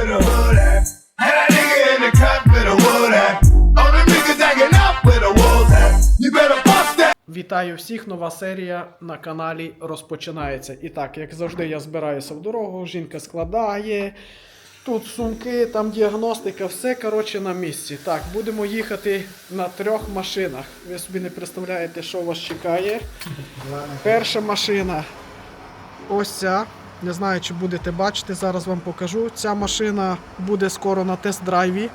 where the hood at. And that nigga in the cut where the wood at. All the niggas hanging out where the wolves at. You better bust that. Вітаю всіх! Нова серія на каналі розпочинається. І так, як завжди, я збираюся в дорогу, жінка складає. Тут сумки, там діагностика, все коротше на місці. Так, будемо їхати на трьох машинах. Ви собі не представляєте, що вас чекає. Перша машина ось ця. Не знаю, чи будете бачити, зараз вам покажу. Ця машина буде скоро на тест-драйві.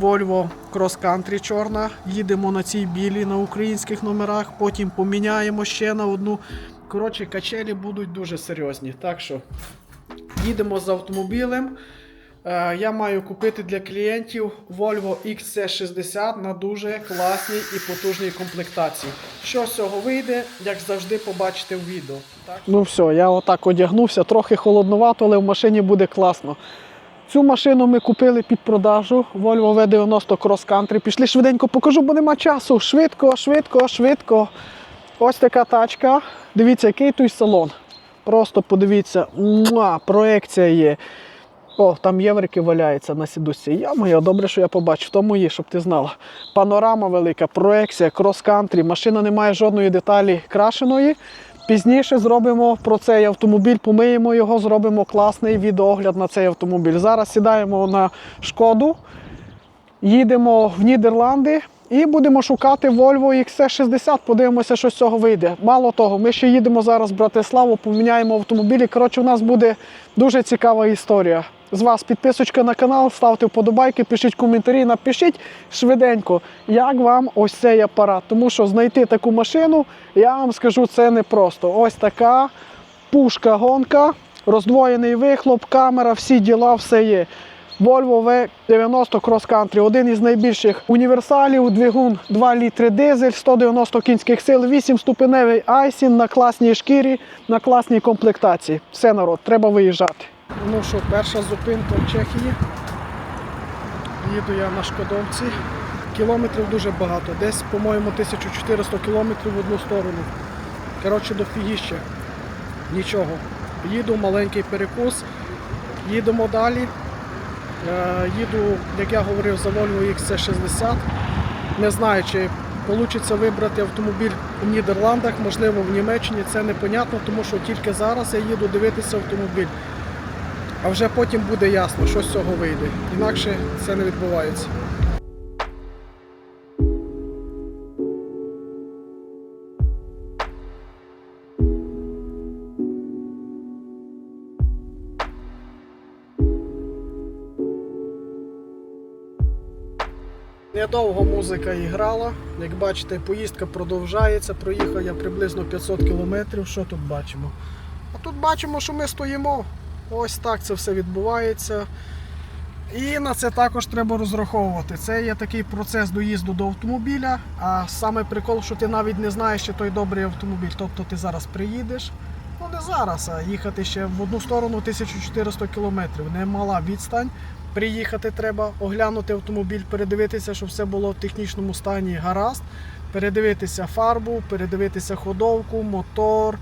Volvo Cross Country чорна. Їдемо на цій білій на українських номерах, потім поміняємо ще на одну. Коротше, качелі будуть дуже серйозні. Так що їдемо з автомобілем. Е, Я маю купити для клієнтів Volvo XC60 на дуже класній і потужній комплектації. Що з цього вийде, як завжди, побачите в відео. Ну все, я отак одягнувся, трохи холодновато, але в машині буде класно. Цю машину ми купили під продажу Volvo V90 Cross Country. Пішли швиденько покажу, бо нема часу. Швидко, швидко, швидко. Ось така тачка. Дивіться, який той салон. Просто подивіться, Муа, проекція є. О, там єврики валяються на сідусі. Я моя, добре, що я побачив. То мої, щоб ти знала. Панорама велика, проекція, крос-кантрі. Машина не має жодної деталі крашеної. Пізніше зробимо про цей автомобіль, помиємо його, зробимо класний відеогляд на цей автомобіль. Зараз сідаємо на шкоду, їдемо в Нідерланди і будемо шукати Volvo XC60. Подивимося, що з цього вийде. Мало того, ми ще їдемо зараз в Братиславу, поміняємо автомобілі. Коротше, у нас буде дуже цікава історія. З вас підписочка на канал, ставте вподобайки, пишіть коментарі, напишіть швиденько, як вам ось цей апарат. Тому що знайти таку машину, я вам скажу, це непросто. Ось така пушка гонка, роздвоєний вихлоп, камера, всі діла, все є. Volvo V90 Cross Country, один із найбільших універсалів, двигун 2 літри дизель, 190 кінських сил, 8-ступеневий айсін на класній шкірі, на класній комплектації. Все народ, треба виїжджати. Ну що, перша зупинка в Чехії. Їду я на Шкодовці. Кілометрів дуже багато. Десь, по-моєму, 1400 кілометрів в одну сторону. Коротше, до фігіща. Нічого. Їду, маленький перекус. Їдемо далі. Е, Їду, як я говорив, за Volvo XC60. Не знаю, чи вийде вибрати автомобіль у Нідерландах, можливо, в Німеччині. Це непонятно, тому що тільки зараз я їду дивитися автомобіль. А вже потім буде ясно, що з цього вийде. Інакше це не відбувається. Недовго музика і грала. Як бачите, поїздка продовжається. Проїхав я приблизно 500 кілометрів. Що тут бачимо? А тут бачимо, що ми стоїмо. Ось так це все відбувається. І на це також треба розраховувати. Це є такий процес доїзду до автомобіля. А саме прикол, що ти навіть не знаєш, чи той добрий автомобіль. Тобто ти зараз приїдеш. Ну не зараз, а їхати ще в одну сторону 1400 кілометрів. Немала відстань. Приїхати треба, оглянути автомобіль, передивитися, щоб все було в технічному стані гаразд. Передивитися фарбу, передивитися ходовку, мотор,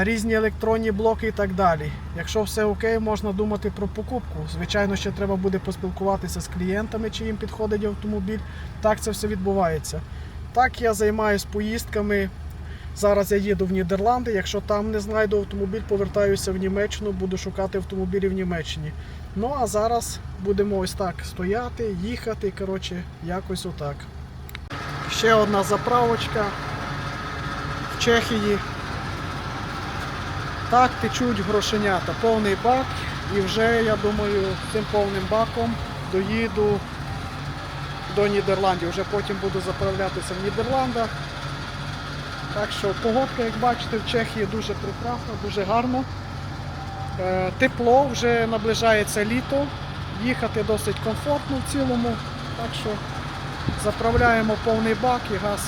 різні електронні блоки і так далі. Якщо все окей, можна думати про покупку. Звичайно, ще треба буде поспілкуватися з клієнтами, чи їм підходить автомобіль. Так це все відбувається. Так я займаюся поїздками. Зараз я їду в Нідерланди. Якщо там не знайду автомобіль, повертаюся в Німеччину, буду шукати автомобілі в Німеччині. Ну а зараз будемо ось так стояти, їхати. Коротше, якось отак. Ще одна заправочка в Чехії. Так течуть грошенята. Повний бак. І вже, я думаю, цим повним баком доїду до Нідерландів. Вже потім буду заправлятися в Нідерландах. Так що погодка, як бачите, в Чехії дуже прекрасна, дуже гарно. Е, Тепло, вже наближається літо. Їхати досить комфортно в цілому. Так що заправляємо повний бак і газ.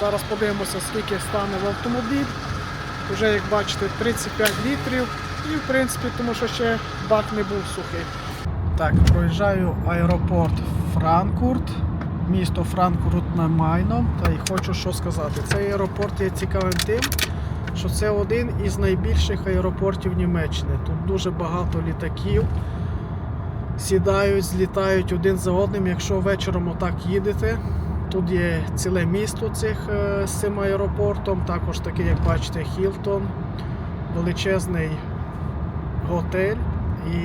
Зараз подивимося, скільки стане в автомобіль. Вже, як бачите, 35 літрів. І в принципі, тому що ще бак не був сухий. Так, проїжджаю аеропорт Франкфурт, місто Франкфурт на Майном. Та й хочу що сказати. Цей аеропорт є цікавим тим, що це один із найбільших аеропортів Німеччини. Тут дуже багато літаків. сідають, злітають один за одним. Якщо вечором отак їдете, тут є ціле місто цих е, з цим аеропортом, також такий, як бачите, Хілтон, величезний готель. І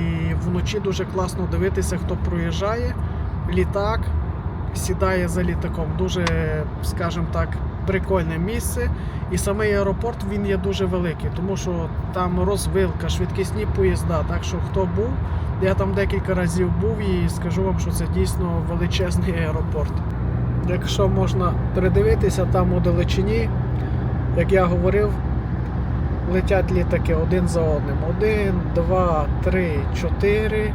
вночі дуже класно дивитися, хто проїжджає. Літак сідає за літаком. Дуже, скажімо так, прикольне місце. І самий аеропорт він є дуже великий, тому що там розвилка, швидкісні поїзда. Так що хто був, я там декілька разів був і скажу вам, що це дійсно величезний аеропорт. Якщо можна придивитися, там у далечині, як я говорив, летять літаки один за одним. Один, два, три, чотири.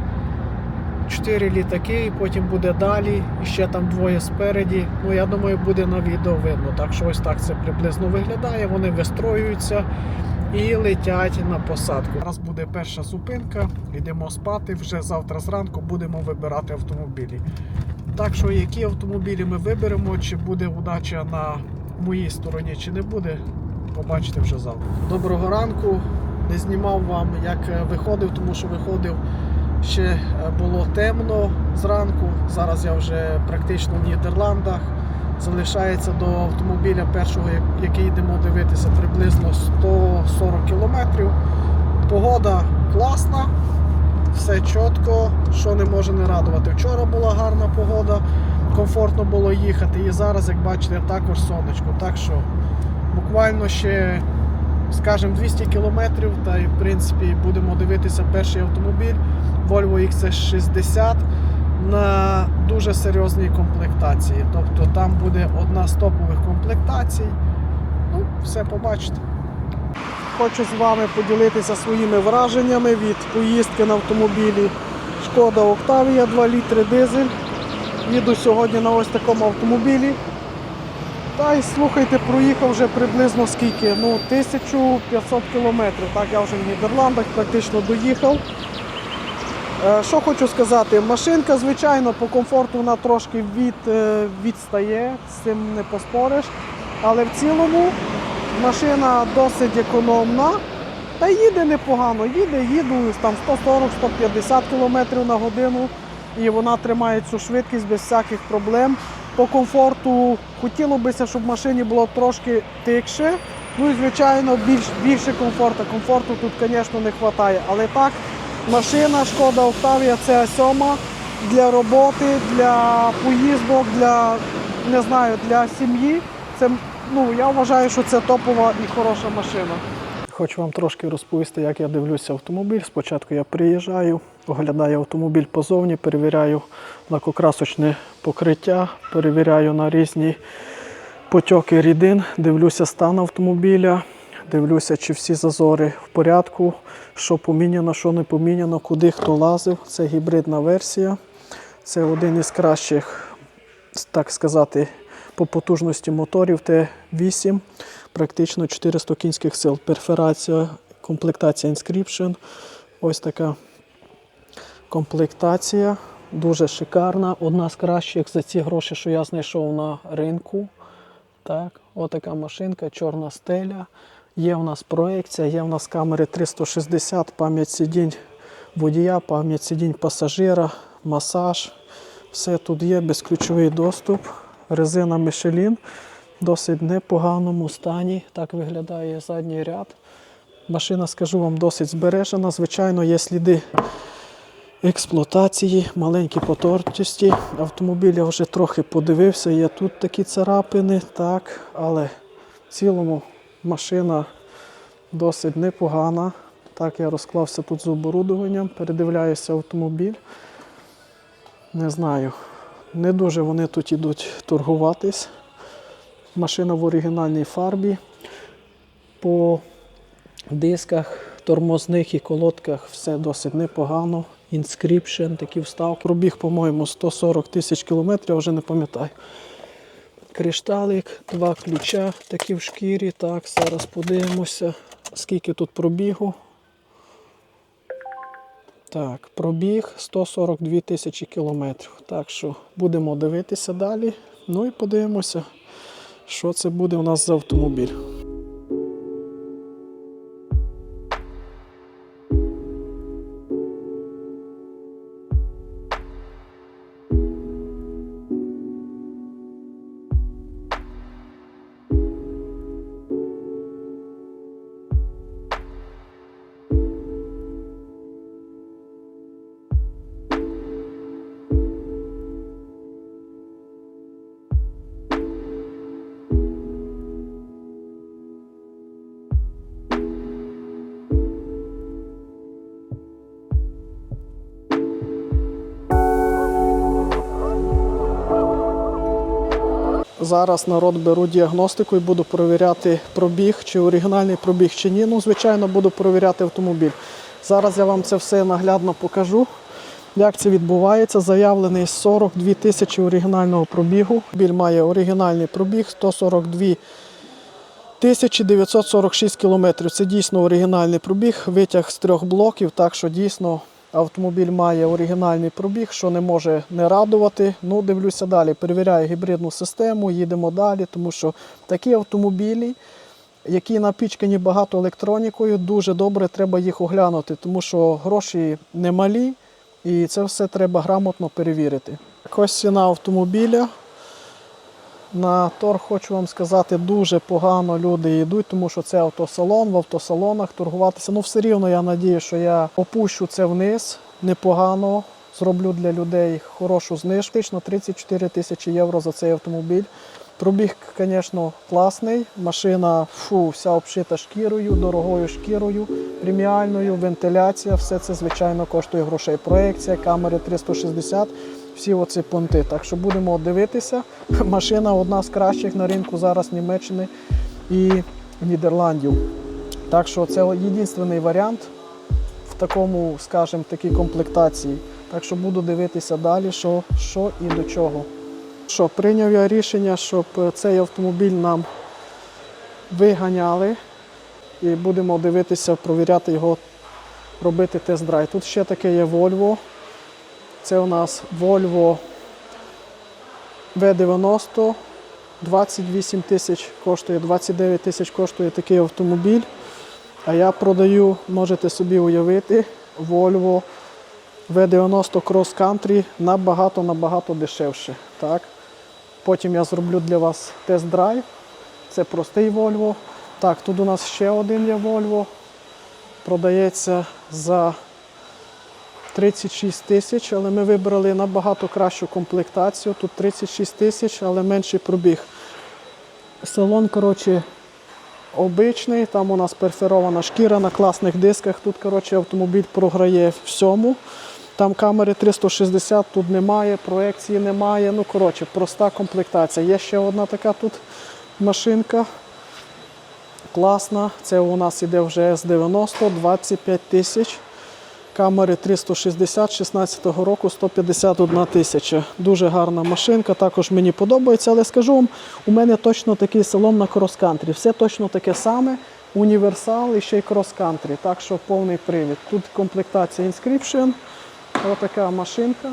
Чотири літаки, і потім буде далі, і ще там двоє спереді. Ну, я думаю, буде на відео видно. Так що ось так це приблизно виглядає. Вони вистроюються і летять на посадку. Зараз буде перша зупинка, йдемо спати. Вже завтра зранку будемо вибирати автомобілі. Так що, які автомобілі ми виберемо, чи буде удача на моїй стороні, чи не буде, побачите вже завтра. Доброго ранку. Не знімав вам, як е, виходив, тому що виходив ще е, було темно зранку. Зараз я вже практично в Нідерландах. Залишається до автомобіля першого, який йдемо дивитися, приблизно 140 кілометрів. Погода класна, все чітко, що не може не радувати. Вчора була гарна погода, комфортно було їхати. І зараз, як бачите, також сонечко. Так що буквально ще, скажімо, 200 кілометрів, та й в принципі будемо дивитися перший автомобіль Volvo XC60 на дуже серйозній комплектації. Тобто там буде одна з топових комплектацій. Ну, все побачите. Хочу з вами поділитися своїми враженнями від поїздки на автомобілі Шкода Octavia 2 літри дизель. Їду сьогодні на ось такому автомобілі. Та й слухайте, проїхав вже приблизно скільки? Ну, 1500 кілометрів. Так, я вже в Нідерландах практично доїхав. Е, Що хочу сказати, машинка, звичайно, по комфорту вона трошки від, е, відстає, з цим не поспориш. Але в цілому машина досить економна та їде непогано. Їде, їду там 140-150 км на годину і вона тримає цю швидкість без всяких проблем. По комфорту хотіло бися, щоб в машині було трошки тикше. Ну і звичайно більш, більше комфорту. Комфорту тут, звісно, не вистачає. Але так, машина Шкода Octavia це 7 для роботи, для поїздок, для не знаю, для сім'ї. Це ну я вважаю, що це топова і хороша машина. Хочу вам трошки розповісти, як я дивлюся автомобіль. Спочатку я приїжджаю, оглядаю автомобіль позовні, перевіряю лакокрасочне покриття, перевіряю на різні потьоки рідин, дивлюся стан автомобіля, дивлюся, чи всі зазори в порядку, що поміняно, що не поміняно, куди хто лазив. Це гібридна версія. Це один із кращих, так сказати, по потужності моторів Т8, практично 400 кінських сил. Перферація, комплектація Inscription. Ось така комплектація. Дуже шикарна. Одна з кращих за ці гроші, що я знайшов на ринку. Так, отака машинка, чорна стеля. Є у нас проекція, є у нас камери 360, пам'ять сидінь водія, пам'ять сидінь пасажира, масаж. Все тут є, безключовий доступ. Резина в досить непоганому стані. Так виглядає задній ряд. Машина, скажу вам, досить збережена. Звичайно, є сліди експлуатації, маленькі потертості. Автомобіль я вже трохи подивився, є тут такі царапини, так, але в цілому машина досить непогана. Так, я розклався тут з оборудованням, передивляюся автомобіль. Не знаю, не дуже вони тут ідуть торгуватись. Машина в оригінальній фарбі. По дисках, тормозних і колодках все досить непогано. Inscription, такі вставки. Пробіг, по-моєму, 140 тисяч кілометрів, я вже не пам'ятаю. Кришталик, два ключа такі в шкірі. Так, зараз подивимося, скільки тут пробігу. Так, пробіг 142 тисячі кілометрів. Так що будемо дивитися далі. Ну і подивимося, що це буде у нас за автомобіль. Зараз народ беру діагностику і буду перевіряти пробіг, чи оригінальний пробіг, чи ні. Ну, звичайно, буду перевіряти автомобіль. Зараз я вам це все наглядно покажу. Як це відбувається? Заявлений 42 тисячі оригінального пробігу. Біль має оригінальний пробіг 142 1946 кілометрів. Це дійсно оригінальний пробіг, витяг з трьох блоків, так що дійсно автомобіль має оригінальний пробіг, що не може не радувати. Ну, дивлюся далі. Перевіряю гібридну систему, їдемо далі, тому що такі автомобілі, які напічкані багато електронікою, дуже добре треба їх оглянути, тому що гроші немалі, і це все треба грамотно перевірити. Ось ціна автомобіля. На торг хочу вам сказати, дуже погано люди йдуть, тому що це автосалон, в автосалонах торгуватися. Ну, все рівно я надію, що я опущу це вниз непогано. Зроблю для людей хорошу знижку. Фактично 34 тисячі євро за цей автомобіль. Пробіг, звісно, класний. Машина фу, вся обшита шкірою, дорогою шкірою, преміальною, вентиляція. Все це, звичайно, коштує грошей. Проекція, камери 360 всі оці понти. Так що будемо дивитися. Машина одна з кращих на ринку зараз Німеччини і Нідерландів. Так що це єдиний варіант в такому, скажімо, такій комплектації. Так що буду дивитися далі, що, що і до чого. Що, прийняв я рішення, щоб е, цей автомобіль нам виганяли і будемо дивитися, провіряти його, робити тест-драйв. Тут ще таке є Volvo. Це у нас Volvo V90. 28 тисяч коштує, 29 тисяч коштує такий автомобіль. А я продаю, можете собі уявити, Volvo V90 Cross Country набагато-набагато дешевше. Так? Потім я зроблю для вас тест-драйв. Це простий Volvo. Так, тут у нас ще один є Volvo. Продається за 36 тисяч, але ми вибрали набагато кращу комплектацію. Тут 36 тисяч, але менший пробіг. Салон, коротше, обичний, там у нас перферована шкіра на класних дисках. Тут коротше, автомобіль програє всьому. Там камери 360, тут немає, проекції немає. Ну, коротше, проста комплектація. Є ще одна така тут машинка. Класна. Це у нас іде вже С90, 25 тисяч. Камери 360 16-го року 151 тисяча. Дуже гарна машинка, також мені подобається, але скажу вам, у мене точно такий салон на крос-кантрі. Все точно таке саме. Універсал і ще й крос-кантрі. Так що повний привід. Тут комплектація Inscription. Отака машинка.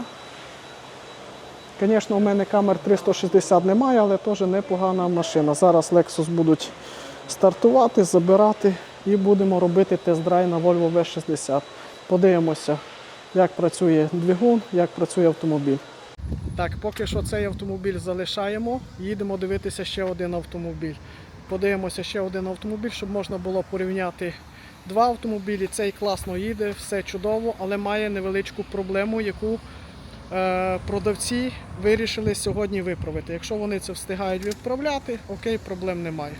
Звісно, у мене камер 360 немає, але теж непогана машина. Зараз Lexus будуть стартувати, забирати і будемо робити тест-драйв на Volvo V60. Подивимося, як працює двигун, як працює автомобіль. Так, поки що цей автомобіль залишаємо. Їдемо дивитися ще один автомобіль. Подивимося ще один автомобіль, щоб можна було порівняти два автомобілі. Цей класно їде, все чудово, але має невеличку проблему, яку е, продавці вирішили сьогодні виправити. Якщо вони це встигають відправляти, окей, проблем немає.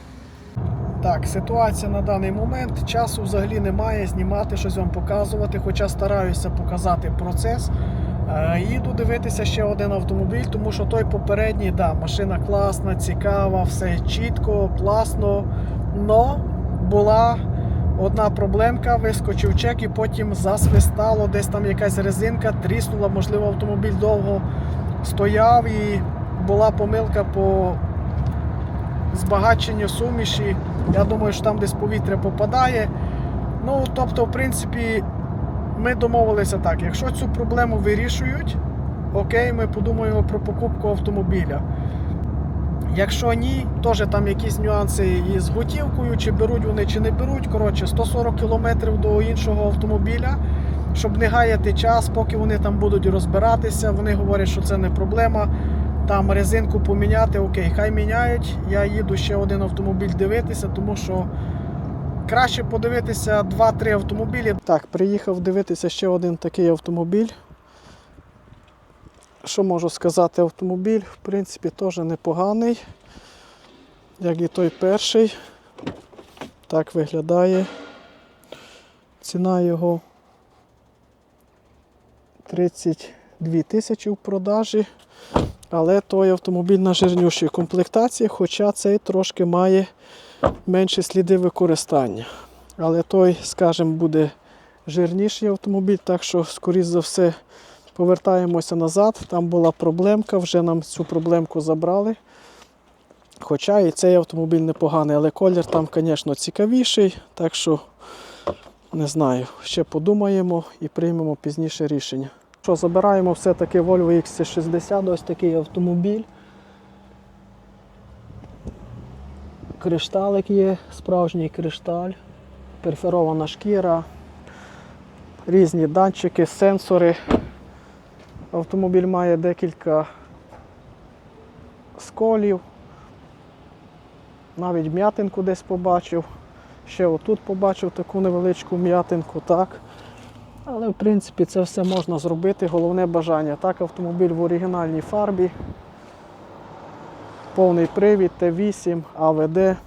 Так, ситуація на даний момент. Часу взагалі немає знімати, щось вам показувати, хоча стараюся показати процес. Е, їду дивитися ще один автомобіль, тому що той попередній, да, машина класна, цікава, все чітко, класно. Но була одна проблемка, вискочив чек і потім засвистало, десь там якась резинка, тріснула, можливо, автомобіль довго стояв і була помилка по збагаченню суміші. Я думаю, що там десь повітря попадає. Ну, тобто, в принципі, ми домовилися так. Якщо цю проблему вирішують, окей, ми подумаємо про покупку автомобіля. Якщо ні, теж там якісь нюанси із готівкою, чи беруть вони, чи не беруть. Коротше, 140 км до іншого автомобіля, щоб не гаяти час, поки вони там будуть розбиратися. Вони говорять, що це не проблема. Там резинку поміняти, окей, хай міняють. Я їду ще один автомобіль дивитися, тому що краще подивитися 2-3 автомобілі. Так, приїхав дивитися ще один такий автомобіль. Що можу сказати, автомобіль, в принципі, теж непоганий, як і той перший. Так виглядає. Ціна його 32 тисячі в продажі. Але той автомобіль на жирнющій комплектації, хоча цей трошки має менші сліди використання. Але той, скажімо, буде жирніший автомобіль, так що, скоріш за все, повертаємося назад. Там була проблемка, вже нам цю проблемку забрали. Хоча і цей автомобіль непоганий, але колір там, звісно, цікавіший. Так що не знаю, ще подумаємо і приймемо пізніше рішення. Що, забираємо все-таки Volvo XC60, ось такий автомобіль. Кришталик є, справжній кришталь, перферована шкіра, різні датчики, сенсори. Автомобіль має декілька сколів. Навіть м'ятинку десь побачив. Ще отут побачив таку невеличку м'ятинку, так. Але в принципі це все можна зробити. Головне бажання. Так, автомобіль в оригінальній фарбі. Повний привід Т8, АВД.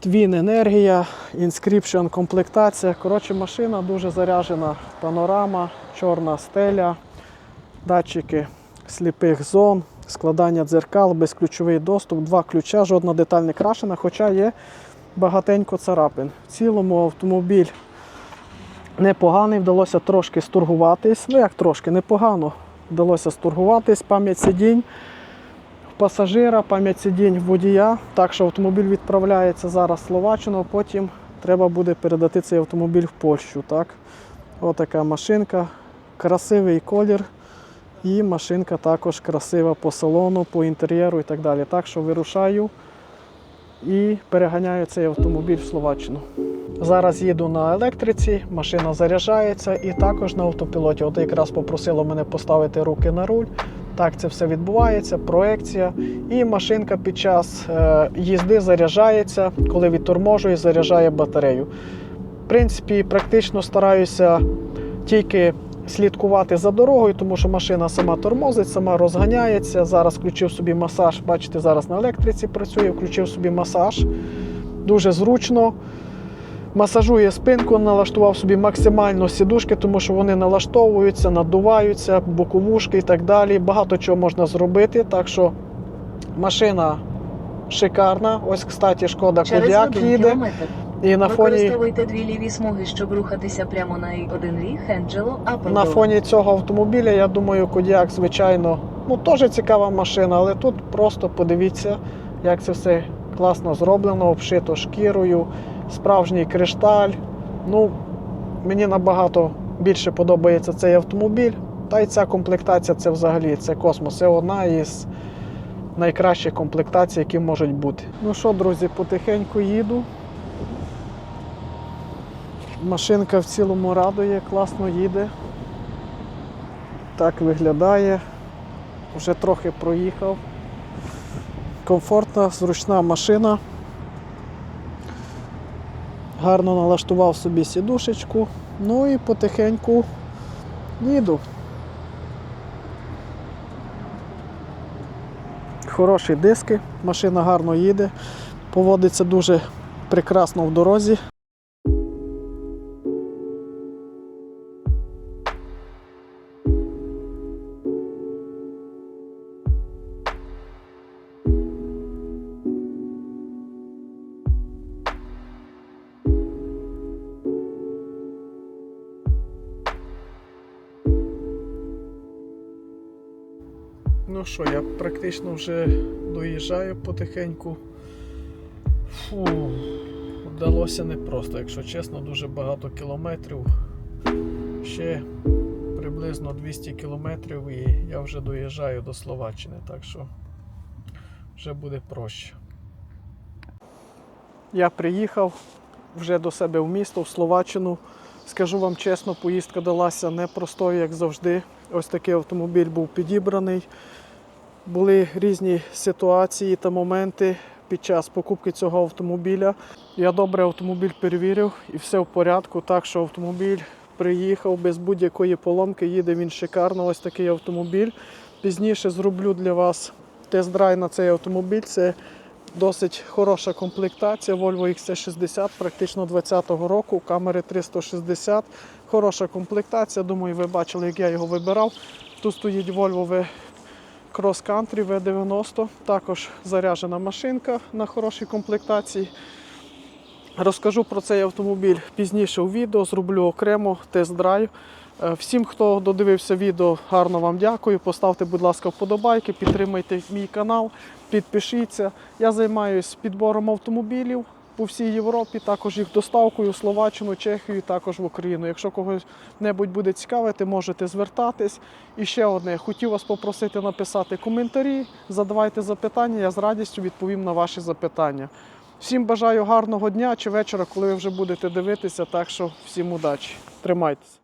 Твін енергія, інскріпшн комплектація. Коротше, машина дуже заряджена. Панорама, чорна стеля, датчики сліпих зон, складання дзеркал, безключовий доступ, два ключа, жодна деталь не крашена, хоча є багатенько царапин. В цілому автомобіль непоганий, вдалося трошки стургуватись. Ну як трошки, непогано вдалося стургуватись, пам'ять сидінь пасажира, пам'ять сидінь водія. Так що автомобіль відправляється зараз в Словаччину, потім треба буде передати цей автомобіль в Польщу. Так? Отака машинка, красивий колір. І машинка також красива по салону, по інтер'єру і так далі. Так що вирушаю і переганяю цей автомобіль в Словаччину. Зараз їду на електриці, машина заряджається і також на автопілоті. От якраз попросило мене поставити руки на руль. Так це все відбувається, проекція. І машинка під час е, їзди заряджається, коли відторможує, заряджає батарею. В принципі, практично стараюся тільки слідкувати за дорогою, тому що машина сама тормозить, сама розганяється. Зараз включив собі масаж. Бачите, зараз на електриці працює, включив собі масаж. Дуже зручно. Масажує спинку, налаштував собі максимально сідушки, тому що вони налаштовуються, надуваються, боковушки і так далі. Багато чого можна зробити. Так що машина шикарна. Ось, кстати, шкода Кодяк їде. І на фоні, дві ліві смуги, щоб рухатися прямо на один ріг Енджело Апл. на фоні цього автомобіля, я думаю, Кодяк, звичайно, ну теж цікава машина, але тут просто подивіться, як це все класно зроблено, обшито шкірою, справжній кришталь. Ну, мені набагато більше подобається цей автомобіль. Та й ця комплектація це взагалі це космос. Це одна із найкращих комплектацій, які можуть бути. Ну що, друзі, потихеньку їду. Машинка в цілому радує, класно їде. Так виглядає. Вже трохи проїхав. Комфортна, зручна машина. Гарно налаштував собі сідушечку. Ну і потихеньку їду. Хороші диски, машина гарно їде, поводиться дуже прекрасно в дорозі. Ну що, я практично вже доїжджаю потихеньку. Фу, вдалося непросто, якщо чесно, дуже багато кілометрів. Ще приблизно 200 кілометрів і я вже доїжджаю до Словаччини, так що вже буде проще. Я приїхав вже до себе в місто, в Словаччину. Скажу вам чесно, поїздка далася непростою, як завжди. Ось такий автомобіль був підібраний. Були різні ситуації та моменти під час покупки цього автомобіля. Я добре автомобіль перевірив і все в порядку. Так що автомобіль приїхав без будь-якої поломки, їде він шикарно. Ось такий автомобіль. Пізніше зроблю для вас тест-драйв на цей автомобіль. Це досить хороша комплектація Volvo XC60, практично 20-го року, камери 360. Хороша комплектація. Думаю, ви бачили, як я його вибирав. Тут стоїть Volvo Country V90, також заряджена машинка на хорошій комплектації. Розкажу про цей автомобіль пізніше у відео, зроблю окремо тест-драйв. Е, Всім, хто додивився відео, гарно вам дякую. Поставте, будь ласка, вподобайки, підтримайте мій канал, підпишіться. Я займаюся підбором автомобілів по всій Європі, також їх доставкою Словаччину, Чехію, також в Україну. Якщо когось небудь буде цікавити, можете звертатись. І ще одне, хотів вас попросити написати коментарі, задавайте запитання, я з радістю відповім на ваші запитання. Всім бажаю гарного дня чи вечора, коли ви вже будете дивитися. Так що всім удачі. Тримайтеся.